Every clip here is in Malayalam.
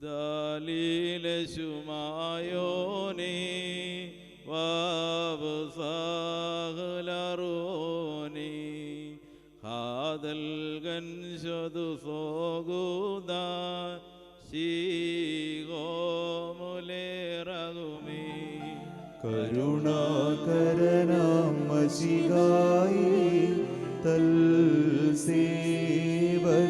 ദലീലശുമായോനേ വാവസാഹലറോനേ ഹാദൽ ഗൻഷതു സോഗുദ ശീഗോമുലേറകുമേ കരുണാകരനാം മഷികായി തൽ സേവകരായി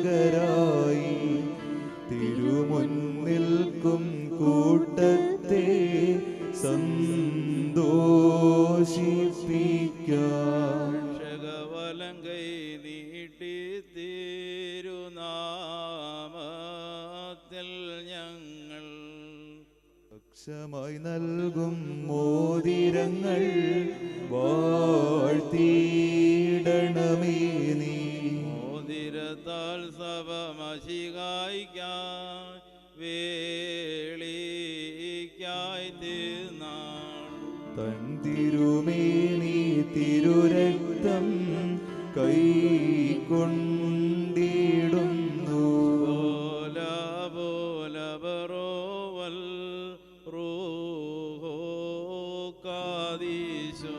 സന്തോഷിപ്പിക്കാം കൈ നീട്ടി തിരുനാമത്തിൽ ഞങ്ങൾ പക്ഷമായി നൽകും മോതിരങ്ങൾ വാഴ്ത്തിയിടണമേ നീ. മോതിരത്താൽ സഭമശികായിക്കാൻ വേളിക്കായി തീർന്നാൾ തന്തിരുമേനി തിരുരക്തം കൈക്കൊണ്ടിടുന്നു പോലവരോവൽ റോഹോ കാദീശോ.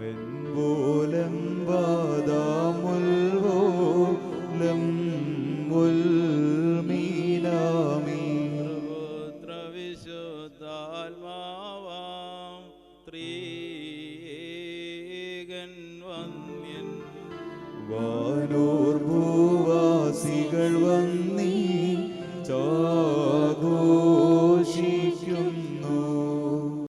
വെൻപോലം വാദാമുൽവോ ലം ത്രീകൻ വന്യൻ. ഭൂവാസികൾ വന്നി